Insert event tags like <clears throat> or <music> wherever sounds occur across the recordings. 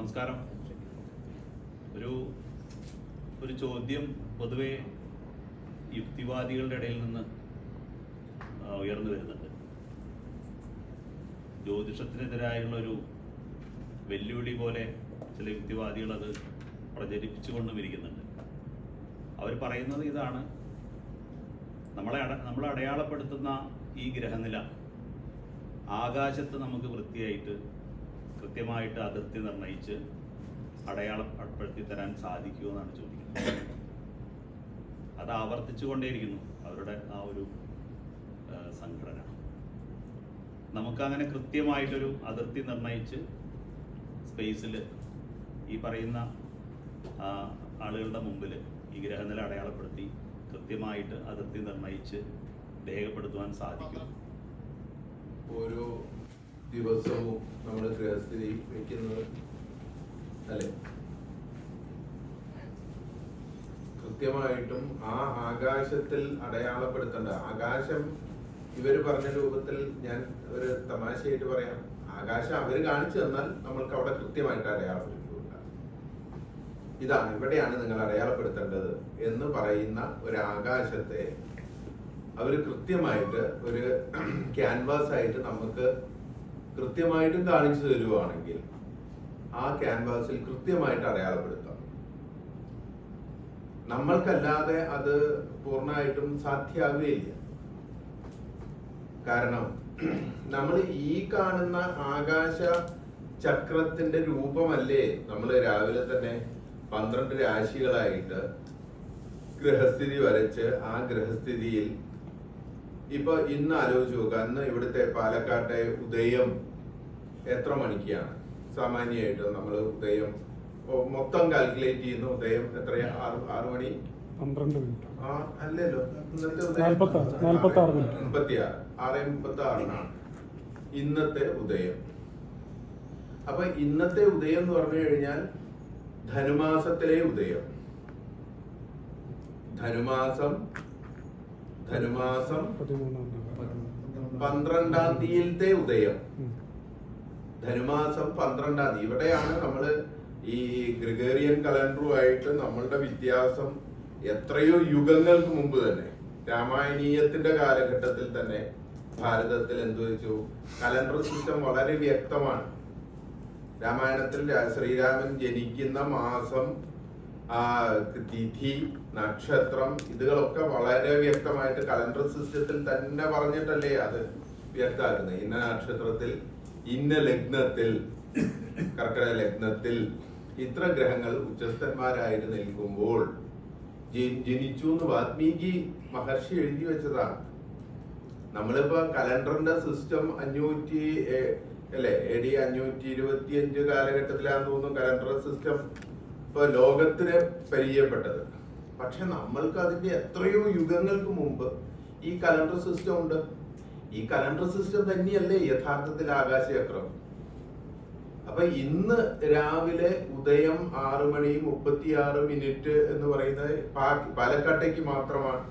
നമസ്കാരം. ഒരു ഒരു ചോദ്യം പൊതുവെ യുക്തിവാദികളുടെ ഇടയിൽ നിന്ന് ഉയർന്നു വരുന്നുണ്ട്. ജ്യോതിഷത്തിനെതിരായുള്ള ഒരു വെല്ലുവിളി പോലെ ചില യുക്തിവാദികൾ അത് പ്രചരിപ്പിച്ചുകൊണ്ടും ഇരിക്കുന്നുണ്ട്. അവർ പറയുന്നത് ഇതാണ്. നമ്മളെ നമ്മളെ അടയാളപ്പെടുത്തുന്ന ഈ ഗ്രഹനില ആകാശത്ത് നമുക്ക് വൃത്തിയായിട്ട് കൃത്യമായിട്ട് അതിർത്തി നിർണയിച്ച് അടയാളപ്പെടുത്തി തരാൻ സാധിക്കുമോ എന്നാണ് ചോദിക്കുന്നത്. അത് ആവർത്തിച്ചു കൊണ്ടേയിരിക്കുന്നു അവരുടെ ആ ഒരു സംഘടന. നമുക്കങ്ങനെ കൃത്യമായിട്ടൊരു അതിർത്തി നിർണയിച്ച് സ്പേസിൽ ഈ പറയുന്ന ആളുകളുടെ മുമ്പിൽ ഈ ഗ്രഹനില അടയാളപ്പെടുത്തി കൃത്യമായിട്ട് അതിർത്തി നിർണയിച്ച് രേഖപ്പെടുത്തുവാൻ സാധിക്കും. ഓരോ ദിവസവും നമ്മൾ ഗൃഹസ്ഥിതി വയ്ക്കുന്നത് അല്ലെ? കൃത്യമായിട്ടും ആ ആകാശത്തിൽ അടയാളപ്പെടുത്തേണ്ട. ആകാശം ഇവർ പറഞ്ഞ രൂപത്തിൽ ഞാൻ ഒരു തമാശയായിട്ട് പറയാം. ആകാശം അവർ കാണിച്ചു തന്നാൽ നമ്മൾക്ക് അവിടെ കൃത്യമായിട്ട് അടയാളപ്പെടുത്തുന്നുണ്ട് ഇതാണ് ഇവിടെയാണ് നിങ്ങൾ അടയാളപ്പെടുത്തേണ്ടത് എന്ന് പറയുന്ന ഒരു ആകാശത്തെ അവർ കൃത്യമായിട്ട് ഒരു <clears throat> ക്യാൻവാസ് ആയിട്ട് നമുക്ക് കൃത്യമായിട്ടും കാണിച്ചു തരുവാണെങ്കിൽ ആ ക്യാൻവാസിൽ കൃത്യമായിട്ട് അടയാളപ്പെടുത്താം. നമ്മൾക്കല്ലാതെ അത് പൂർണമായിട്ടും സാധ്യമാവുകയില്ല കാരണം നമ്മൾ ഈ കാണുന്ന ആകാശ ചക്രത്തിന്റെ രൂപമല്ലേ നമ്മൾ രാവിലെ തന്നെ പന്ത്രണ്ട് രാശികളായിട്ട് ഗ്രഹസ്ഥിതി വരച്ച് ആ ഗ്രഹസ്ഥിതിയിൽ ഇപ്പൊ ഇന്ന് ആലോചിച്ച് നോക്കുക അന്ന് ഇവിടുത്തെ പാലക്കാട്ടെ ഉദയം എത്ര മണിക്കാണ്? സാമാന്യമായിട്ട് നമ്മൾ ഉദയം മൊത്തം കാൽക്കുലേറ്റ് ചെയ്യുന്ന ഉദയം എത്രയാ? ആറ് ആറ് മണി? പന്ത്രണ്ട് മിനിറ്റ്. ആ അല്ലല്ലോ മിനിറ്റ്. മുപ്പത്തിയാറ് ആറ് മുപ്പത്തി ആറിനാണ് ഇന്നത്തെ ഉദയം. അപ്പൊ ഇന്നത്തെ ഉദയം എന്ന് പറഞ്ഞു കഴിഞ്ഞാൽ ധനുമാസത്തിലെ ഉദയം. ധനുമാസം ധനുമാസം പന്ത്രണ്ടാം തീയതിയിലത്തെ ഉദയം. ധനുമാസം പന്ത്രണ്ടാം തീയതി. ഇവിടെയാണ് നമ്മൾ ഈ ഗ്രിഗേറിയൻ കലണ്ടറുമായിട്ട് നമ്മളുടെ വ്യത്യാസം എത്രയോ യുഗങ്ങൾക്ക് മുമ്പ് തന്നെ രാമായണീയത്തിന്റെ കാലഘട്ടത്തിൽ തന്നെ ഭാരതത്തിൽ എന്തു വെച്ചു? കലണ്ടർ സിസ്റ്റം വളരെ വ്യക്തമാണ്. രാമായണത്തിൽ ശ്രീരാമൻ ജനിക്കുന്ന മാസം ആ തിഥി നക്ഷത്രം ഇതുകളൊക്കെ വളരെ വ്യക്തമായിട്ട് കലണ്ടർ സിസ്റ്റത്തിൽ തന്നെ പറഞ്ഞിട്ടല്ലേ അത് വ്യക്തമാക്കുന്നത്. ഇന്ന നക്ഷത്രത്തിൽ ഇന്ന ലഗ്നത്തിൽ കർക്കിടക ലഗ്നത്തിൽ ഇത്ര ഗ്രഹങ്ങൾ ഉച്ചസ്ഥന്മാരായിട്ട് നിൽക്കുമ്പോൾ ജനിച്ചു എന്ന് വാത്മീകി മഹർഷി എഴുതി വെച്ചതാണ്. നമ്മളിപ്പോ കലണ്ടറിന്റെ സിസ്റ്റം അഞ്ഞൂറ്റി അല്ലെ എ ഡി അഞ്ഞൂറ്റി ഇരുപത്തി അഞ്ച് കാലഘട്ടത്തിലാന്ന് തോന്നുന്നു കലണ്ടർ സിസ്റ്റം. ഇപ്പൊ ലോകത്തിന് പരിചയപ്പെട്ടത്. പക്ഷെ നമ്മൾക്ക് അതിന്റെ എത്രയോ യുഗങ്ങൾക്ക് മുമ്പ് ഈ കലണ്ടർ സിസ്റ്റം ഉണ്ട്. ഈ കലണ്ടർ സിസ്റ്റം തന്നെയല്ലേ യഥാർത്ഥത്തിൽ ആകാശചക്രം. അപ്പൊ ഇന്ന് രാവിലെ ഉദയം ആറു മണി മുപ്പത്തിയാറ് മിനിറ്റ് എന്ന് പറയുന്നത് പാലക്കാട്ടേക്ക് മാത്രമാണ്.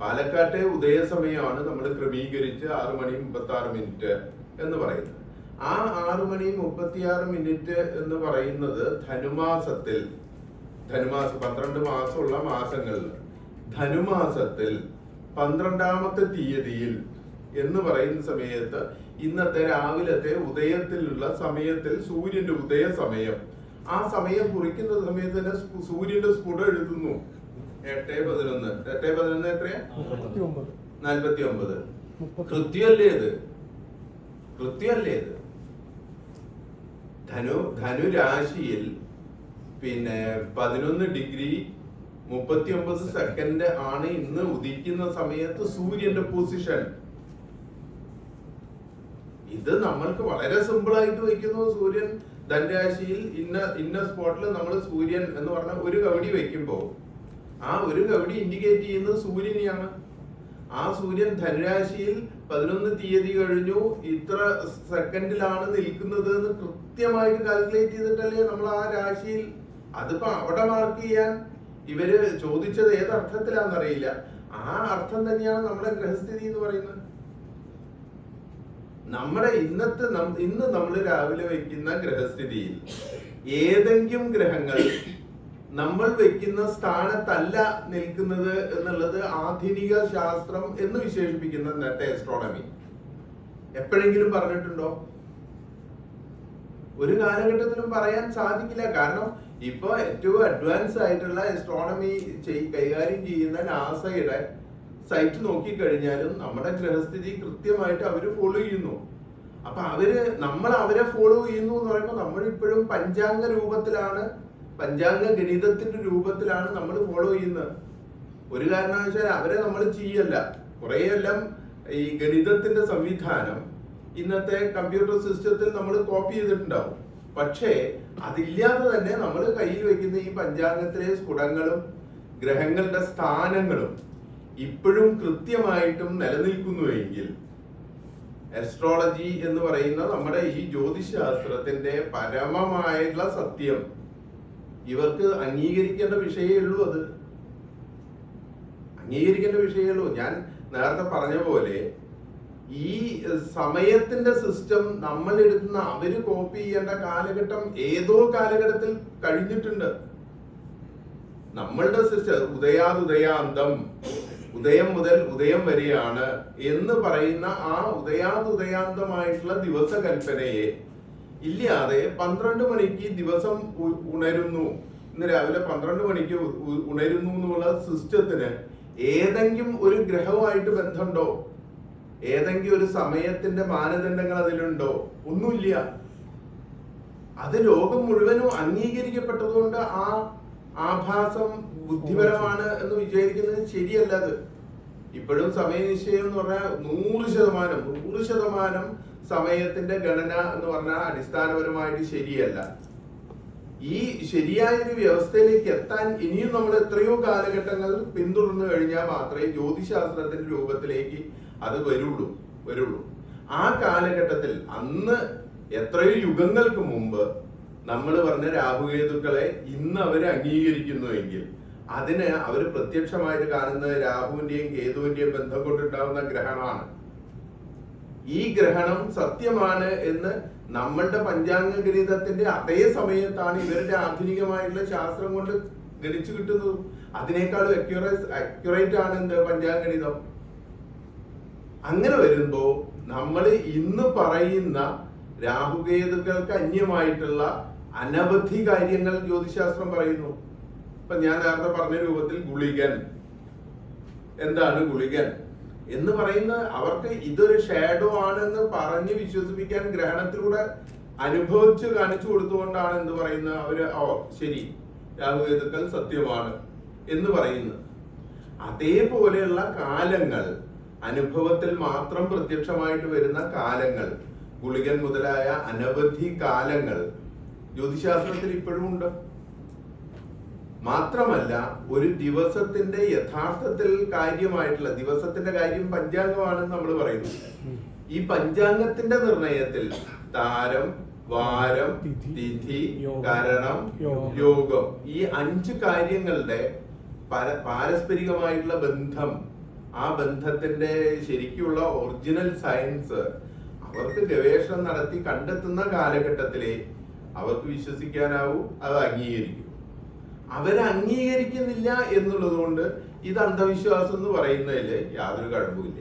പാലക്കാട്ടെ ഉദയ സമയമാണ് നമ്മൾ ക്രമീകരിച്ച് ആറു മണി മുപ്പത്തി ആറ് മിനിറ്റ് എന്ന് പറയുന്നത്. ആ ആറു മണി മുപ്പത്തിയാറ് മിനിറ്റ് എന്ന് പറയുന്നത് ധനുമാസത്തിൽ ധനുമാസം പന്ത്രണ്ട് മാസമുള്ള മാസങ്ങളിൽ. ധനുമാസത്തിൽ പന്ത്രണ്ടാമത്തെ തീയതിയിൽ എന്ന് പറയുന്ന സമയത്ത് ഇന്നത്തെ രാവിലത്തെ ഉദയത്തിലുള്ള സമയത്തിൽ സൂര്യന്റെ ഉദയ സമയം. ആ സമയം കുറിക്കുന്ന സമയത്ത് തന്നെ സൂര്യന്റെ സ്ഫുടം എഴുതുന്നു. എട്ട് പതിനൊന്ന്. എട്ട് പതിനൊന്ന് എത്രയാ? നാൽപ്പത്തി ഒമ്പത് കൃത്യമല്ലേ ഇത്? കൃത്യമല്ലേ ഇത്? ധനു ധനുരാശിയിൽ പിന്നെ പതിനൊന്ന് ഡിഗ്രി മുപ്പത്തി ഒമ്പത് സെക്കൻഡ് ആണ് ഇന്ന് ഉദിക്കുന്ന സമയത്ത് സൂര്യന്റെ പൊസിഷൻ ഇത് നമ്മൾക്ക് വളരെ സിമ്പിൾ ആയിട്ട് വെക്കുന്നു സൂര്യൻ ധനുരാശിയിൽ ഇന്ന ഇന്ന സ്പോട്ടിൽ നമ്മൾ സൂര്യൻ എന്ന് പറഞ്ഞ ഒരു കവടി വെക്കുമ്പോൾ ആ ഒരു കവടി ഇൻഡിക്കേറ്റ് ചെയ്യുന്നത് സൂര്യനെയാണ്. ആ സൂര്യൻ ധനുരാശിയിൽ പതിനൊന്ന് തീയതി കഴിഞ്ഞു. ഇത്ര സെക്കൻഡിലാണ് നിൽക്കുന്നത് എന്ന് കൃത്യമായിട്ട് കാൽക്കുലേറ്റ് ചെയ്തിട്ടല്ലേ നമ്മൾ ആ രാശിയിൽ അതിപ്പോ അവിടെ മാർക്ക് ചെയ്യാൻ ഇവർ ചോദിച്ചത് ഏത് അർത്ഥത്തിലാണെന്നറിയില്ല ആ അർത്ഥം തന്നെയാണ് നമ്മുടെ ഗ്രഹസ്ഥിതി എന്ന് പറയുന്നത്. നമ്മുടെ ഇന്നത്തെ ഇന്ന് നമ്മൾ രാവിലെ വയ്ക്കുന്ന ഗ്രഹസ്ഥിതിയിൽ ഏതെങ്കിലും ഗ്രഹങ്ങൾ നമ്മൾ വെക്കുന്ന സ്ഥാനത്തല്ല നിൽക്കുന്നത് എന്നുള്ളത് ആധുനിക ശാസ്ത്രം എന്ന് വിശേഷിപ്പിക്കുന്ന ഇന്നത്തെ ആസ്ട്രോണമി എപ്പോഴെങ്കിലും പറഞ്ഞിട്ടുണ്ടോ? ഒരു കാലഘട്ടത്തിലും പറയാൻ സാധിക്കില്ല. കാരണം ഇപ്പൊ ഏറ്റവും അഡ്വാൻസ് ആയിട്ടുള്ള ആസ്ട്രോണമി കൈകാര്യം ചെയ്യുന്ന നാസയുടെ സൈറ്റ് നോക്കിക്കഴിഞ്ഞാലും നമ്മുടെ ഗ്രഹസ്ഥിതി കൃത്യമായിട്ട് അവർ ഫോളോ ചെയ്യുന്നു. അപ്പൊ അവർ നമ്മൾ അവരെ ഫോളോ ചെയ്യുന്നു എന്ന് പറയുമ്പോൾ നമ്മൾ ഇപ്പോഴും പഞ്ചാംഗ രൂപത്തിലാണ് പഞ്ചാംഗ ഗണിതത്തിന്റെ രൂപത്തിലാണ് നമ്മൾ ഫോളോ ചെയ്യുന്നത്. ഒരു കാരണവശാൽ അവരെ നമ്മൾ ചെയ്യല്ല. കുറേയെല്ലാം ഈ ഗണിതത്തിന്റെ സംവിധാനം ഇന്നത്തെ കമ്പ്യൂട്ടർ സിസ്റ്റത്തിൽ നമ്മൾ കോപ്പി ചെയ്തിട്ടുണ്ടാവും. പക്ഷേ അതില്ലാതെ തന്നെ നമ്മൾ കയ്യിൽ വെക്കുന്ന ഈ പഞ്ചാംഗത്തിലെ സ്ഫുടങ്ങളും ഗ്രഹങ്ങളുടെ സ്ഥാനങ്ങളും ഇപ്പോഴും കൃത്യമായിട്ടും നിലനിൽക്കുന്നുവെങ്കിൽ അസ്ട്രോളജി എന്ന് പറയുന്ന നമ്മുടെ ഈ ജ്യോതിശാസ്ത്രത്തിന്റെ പരമമായിട്ടുള്ള സത്യം. ഇവർക്ക് അംഗീകരിക്കേണ്ട വിഷയമേ ഉള്ളൂ അത്. അംഗീകരിക്കേണ്ട വിഷയമേ ഉള്ളൂ. ഞാൻ നേരത്തെ പറഞ്ഞ പോലെ ഈ സമയത്തിന്റെ സിസ്റ്റം നമ്മൾ എടുക്കുന്ന അവർ കോപ്പി ചെയ്യേണ്ട കാലഘട്ടം ഏതോ കാലഘട്ടത്തിൽ കഴിഞ്ഞിട്ടുണ്ട്. നമ്മളുടെ സിസ്റ്റം ഉദയാതുദയാന്തം ഉദയം മുതൽ ഉദയം വരെയാണ് എന്ന് പറയുന്ന ആ ഉദയാതുദയാന്തമായിട്ടുള്ള ദിവസകൽപ്പനയെ ഇല്ലാതെ പന്ത്രണ്ട് മണിക്ക് ദിവസം ഉണരുന്നു. ഇന്ന് രാവിലെ പന്ത്രണ്ട് മണിക്ക് ഉണരുന്നു എന്നുള്ള സിസ്റ്റത്തിന് ഏതെങ്കിലും ഒരു ഗ്രഹവുമായിട്ട് ബന്ധമുണ്ടോ? ഏതെങ്കിലും ഒരു സമയത്തിന്റെ മാനദണ്ഡങ്ങൾ അതിലുണ്ടോ? ഒന്നുമില്ല. അത് ലോകം മുഴുവനും അംഗീകരിക്കപ്പെട്ടതുകൊണ്ട് ആ ആഭാസം ബുദ്ധിപരമാണ് എന്ന് വിചാരിക്കുന്നത് ശരിയല്ല അത്. ഇപ്പോഴും സമയനിശ്ചയം എന്ന് പറഞ്ഞാൽ നൂറ് ശതമാനം നൂറ് ശതമാനം സമയത്തിന്റെ ഗണന എന്ന് പറഞ്ഞാൽ അടിസ്ഥാനപരമായിട്ട് ശരിയല്ല. ഈ ശരിയായ ഒരു വ്യവസ്ഥയിലേക്ക് എത്താൻ ഇനിയും നമ്മൾ എത്രയോ കാലഘട്ടങ്ങൾ പിന്തുടർന്നു കഴിഞ്ഞാൽ മാത്രമേ ജ്യോതിശാസ്ത്രത്തിന്റെ രൂപത്തിലേക്ക് അത് വരുള്ളൂ വരുള്ളൂ. ആ കാലഘട്ടത്തിൽ അന്ന് എത്രയോ യുഗങ്ങൾക്ക് മുമ്പ് നമ്മൾ പറഞ്ഞ രാഹുകേതുക്കളെ ഇന്ന് അവർ അംഗീകരിക്കുന്നുവെങ്കിൽ അതിന് അവർ പ്രത്യക്ഷമായിട്ട് കാണുന്നത് രാഹുവിന്റെയും കേതുവിന്റെയും ബന്ധം കൊണ്ടുണ്ടാവുന്ന ഗ്രഹണമാണ്. ഈ ഗ്രഹണം സത്യമാണ് എന്ന് നമ്മളുടെ പഞ്ചാംഗ ഗണിതത്തിന്റെ അതേ സമയത്താണ് ഇവരുടെ ആധുനികമായിട്ടുള്ള ശാസ്ത്രം കൊണ്ട് ഗണിച്ചു കിട്ടുന്നത്. അതിനേക്കാളും അക്യുറേറ്റ് ആണ് എന്ത് പഞ്ചാംഗ ഗണിതം? അങ്ങനെ വരുമ്പോ നമ്മൾ ഇന്ന് പറയുന്ന രാഹുകേതുക്കൾക്ക് അന്യമായിട്ടുള്ള അനവധി കാര്യങ്ങൾ ജ്യോതിശാസ്ത്രം പറയുന്നു. ഇപ്പൊ ഞാൻ നേരത്തെ പറഞ്ഞ രൂപത്തിൽ ഗുളികൻ. എന്താണ് ഗുളികൻ? എന്ന് പറയുന്ന അവർക്ക് ഇതൊരു ഷാഡോ ആണെന്ന് പറഞ്ഞ് വിശ്വസിപ്പിക്കാൻ ഗ്രഹണത്തിലൂടെ അനുഭവിച്ച് കാണിച്ചു കൊടുത്തുകൊണ്ടാണ് എന്ത് പറയുന്നത് അവർ ഓ ശരി രാഹുകേതുക്കൾ സത്യമാണ് എന്ന് പറയുന്നത്. അതേപോലെയുള്ള കാലങ്ങൾ അനുഭവത്തിൽ മാത്രം പ്രത്യക്ഷമായിട്ട് വരുന്ന കാലങ്ങൾ ഗുളികൻ മുതലായ അനവധി കാലങ്ങൾ ജ്യോതിശാസ്ത്രത്തിൽ ഇപ്പോഴും ഉണ്ട്. മാത്രമല്ല ഒരു ദിവസത്തിന്റെ യഥാർത്ഥത്തിൽ കാര്യമായിട്ടുള്ള ദിവസത്തിന്റെ കാര്യം പഞ്ചാംഗമാണെന്ന് നമ്മൾ പറയുന്നു. ഈ പഞ്ചാംഗത്തിന്റെ നിർണയത്തിൽ താരം വാരം തിഥി, കരണം യോഗം. ഈ അഞ്ച് കാര്യങ്ങളുടെ പര- പാരസ്പരികമായിട്ടുള്ള ബന്ധം ആ ബന്ധത്തിന്റെ ശരിക്കുള്ള ഒറിജിനൽ സയൻസ് അവർക്ക് ഗവേഷണം നടത്തി കണ്ടെത്തുന്ന കാലഘട്ടത്തിലെ അവർക്ക് വിശ്വസിക്കാനാവൂ അത് അംഗീകരിക്കും. അവരെ അംഗീകരിക്കുന്നില്ല എന്നുള്ളത് കൊണ്ട് ഇത് അന്ധവിശ്വാസം എന്ന് പറയുന്നതിൽ യാതൊരു കഴമ്പുമില്ല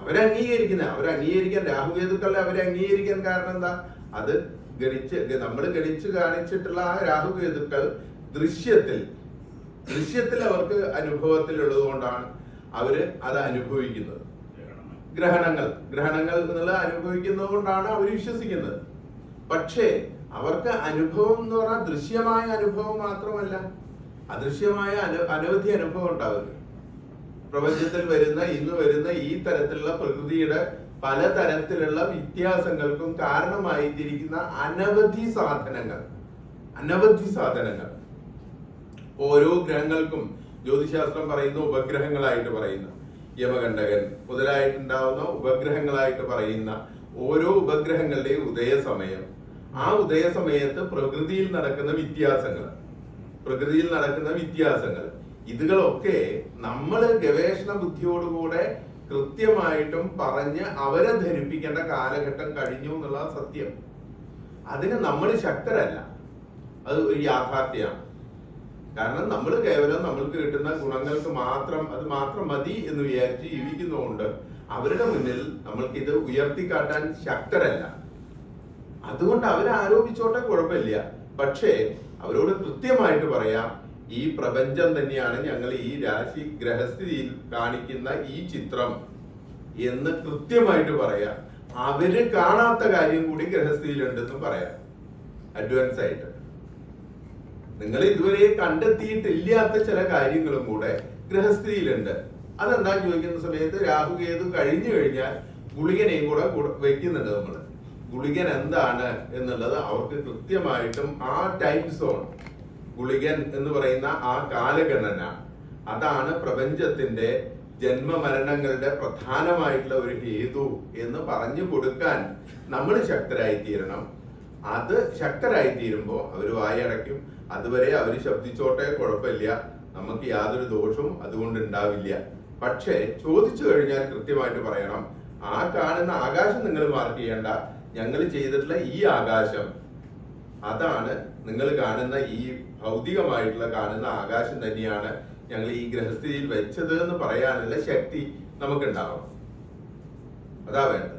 അവരംഗീകരിക്കുന്ന അംഗീകരിക്കുന്ന അവരെ അംഗീകരിക്കാൻ രാഹുകേതുക്കളെ അവരെ അംഗീകരിക്കാൻ കാരണം എന്താ? അത് ഗണിച്ച് നമ്മൾ ഗണിച്ച് കാണിച്ചിട്ടുള്ള ആ രാഹുകേതുക്കൾ ദൃശ്യത്തിൽ ദൃശ്യത്തിൽ അവർക്ക് അനുഭവത്തിലുള്ളത് കൊണ്ടാണ് അവർ അത് അനുഭവിക്കുന്നത്. ഗ്രഹണങ്ങൾ ഗ്രഹണങ്ങൾ എന്നുള്ളത് അനുഭവിക്കുന്നത് കൊണ്ടാണ് അവർ വിശ്വസിക്കുന്നത്. പക്ഷേ അവർക്ക് അനുഭവം എന്ന് പറഞ്ഞാൽ ദൃശ്യമായ അനുഭവം മാത്രമല്ല അദൃശ്യമായ അനു അനവധി അനുഭവം ഉണ്ടാവുക പ്രപഞ്ചത്തിൽ വരുന്ന ഇന്ന് വരുന്ന ഈ തരത്തിലുള്ള പ്രകൃതിയുടെ പലതരത്തിലുള്ള വ്യത്യാസങ്ങൾക്കും കാരണമായിത്തിരിക്കുന്ന അനവധി സാധനങ്ങൾ അനവധി സാധനങ്ങൾ. ഓരോ ഗ്രഹങ്ങൾക്കും ജ്യോതിശാസ്ത്രം പറയുന്ന ഉപഗ്രഹങ്ങളായിട്ട് പറയുന്ന. യമകണ്ഠകൻ മുതലായിട്ടുണ്ടാവുന്ന ഉപഗ്രഹങ്ങളായിട്ട് പറയുന്ന ഓരോ ഉപഗ്രഹങ്ങളുടെയും ഉദയസമയം. ആ ഉദയ ഉദയസമയത്ത് പ്രകൃതിയിൽ നടക്കുന്ന വ്യത്യാസങ്ങൾ പ്രകൃതിയിൽ നടക്കുന്ന വ്യത്യാസങ്ങൾ ഇതുകളൊക്കെ നമ്മൾ ഗവേഷണ ബുദ്ധിയോടുകൂടെ കൃത്യമായിട്ടും പറഞ്ഞ് അവരെ ധരിപ്പിക്കേണ്ട കാലഘട്ടം കഴിഞ്ഞു എന്നുള്ള സത്യം. അതിന് നമ്മൾ ശക്തരല്ല. അത് ഒരു യാഥാർത്ഥ്യമാണ്. കാരണം നമ്മൾ കേവലം നമ്മൾക്ക് കിട്ടുന്ന ഗുണങ്ങൾക്ക് മാത്രം അത് മാത്രം മതി എന്ന് വിചാരിച്ച് ജീവിക്കുന്നതുകൊണ്ട് അവരുടെ മുന്നിൽ നമ്മൾക്ക് ഇത് ഉയർത്തിക്കാട്ടാൻ ശക്തരല്ല. അതുകൊണ്ട് അവരെ ആരോപിച്ചോട്ടെ കുഴപ്പമില്ല. പക്ഷേ അവരോട് കൃത്യമായിട്ട് പറയാം ഈ പ്രപഞ്ചം തന്നെയാണ് ഞങ്ങൾ ഈ രാശി ഗ്രഹസ്ഥിതിയിൽ കാണിക്കുന്ന ഈ ചിത്രം എന്ന് കൃത്യമായിട്ട് പറയാം. അവർ കാണാത്ത കാര്യം കൂടി ഗ്രഹസ്ഥിതിയിലുണ്ടെന്ന് പറയാം. അഡ്വാൻസ് ആയിട്ട്. നിങ്ങൾ ഇതുവരെ കണ്ടെത്തിയിട്ടില്ലാത്ത ചില കാര്യങ്ങളും കൂടെ ഗ്രഹസ്ഥിതിയിലുണ്ട്. അതെന്താ ചോദിക്കുന്ന സമയത്ത് രാഹുകേതു കഴിഞ്ഞു കഴിഞ്ഞാൽ ഗുളികനെയും കൂടെ കൂടെ വെക്കുന്നുണ്ട് നമ്മൾ ഗുളികൻ എന്താണ് എന്നുള്ളത് അവർക്ക് കൃത്യമായിട്ടും ആ ടൈം സോൺ ഗുളികൻ എന്ന് പറയുന്ന ആ കാലഗണന അതാണ് പ്രപഞ്ചത്തിന്റെ ജന്മമരണങ്ങളുടെ പ്രധാനമായിട്ടുള്ള ഒരു ഹേതു എന്ന് പറഞ്ഞു കൊടുക്കാൻ നമ്മൾ ശക്തരായിത്തീരണം. അത് ശക്തരായി തീരുമ്പോൾ അവർ വായടയ്ക്കും. അതുവരെ അവർ ശബ്ദിച്ചോട്ടെ കുഴപ്പമില്ല. നമുക്ക് യാതൊരു ദോഷവും അതുകൊണ്ട് ഉണ്ടാവില്ല പക്ഷേ ചോദിച്ചു കഴിഞ്ഞാൽ കൃത്യമായിട്ട് പറയണം. ആ കാണുന്ന ആകാശം നിങ്ങൾ മാർക്ക് ചെയ്യേണ്ട. ഞങ്ങൾ ചെയ്തിട്ടുള്ള ഈ ആകാശം അതാണ് നിങ്ങൾ കാണുന്ന ഈ ഭൗതികമായിട്ടുള്ള കാണുന്ന ആകാശം തന്നെയാണ് ഞങ്ങൾ ഈ ഗ്രഹസ്ഥിതിയിൽ വെച്ചത് എന്ന് പറയാനുള്ള ശക്തി നമുക്കുണ്ടാവണം. അതാ വേണ്ടത്.